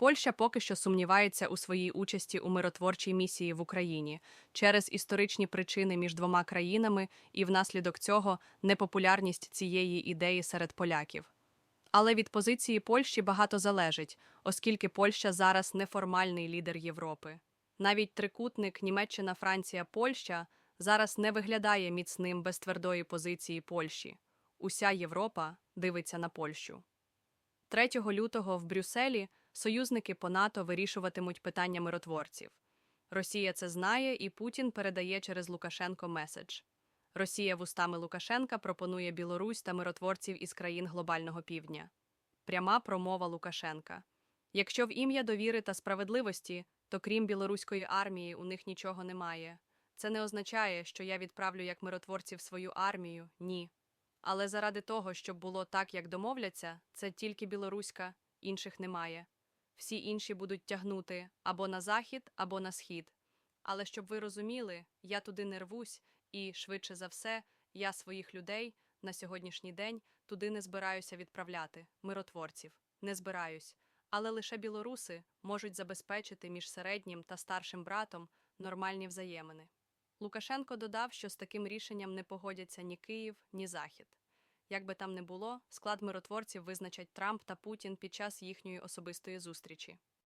Польща поки що сумнівається у своїй участі у миротворчій місії в Україні через історичні причини між двома країнами і внаслідок цього непопулярність цієї ідеї серед поляків. Але від позиції Польщі багато залежить, оскільки Польща зараз неформальний лідер Європи. Навіть трикутник Німеччина, Франція, Польща зараз не виглядає міцним без твердої позиції Польщі. Уся Європа дивиться на Польщу. 3 лютого в Брюсселі союзники по НАТО вирішуватимуть питання миротворців. Росія це знає, і Путін передає через Лукашенко меседж. Росія вустами Лукашенка пропонує Білорусь та миротворців із країн глобального півдня. Пряма промова Лукашенка. Якщо в ім'я довіри та справедливості, то крім білоруської армії у них нічого немає. Це не означає, що я відправлю як миротворців свою армію, ні. Але заради того, щоб було так, як домовляться, це тільки білоруська, інших немає. Всі інші будуть тягнути або на захід, або на схід. Але щоб ви розуміли, я туди не рвусь, і, швидше за все, я своїх людей на сьогоднішній день туди не збираюся відправляти, миротворців. Не збираюсь. Але лише білоруси можуть забезпечити між середнім та старшим братом нормальні взаємини. Лукашенко додав, що з таким рішенням не погодяться ні Київ, ні Захід. Як би там не було, склад миротворців визначать Трамп та Путін під час їхньої особистої зустрічі.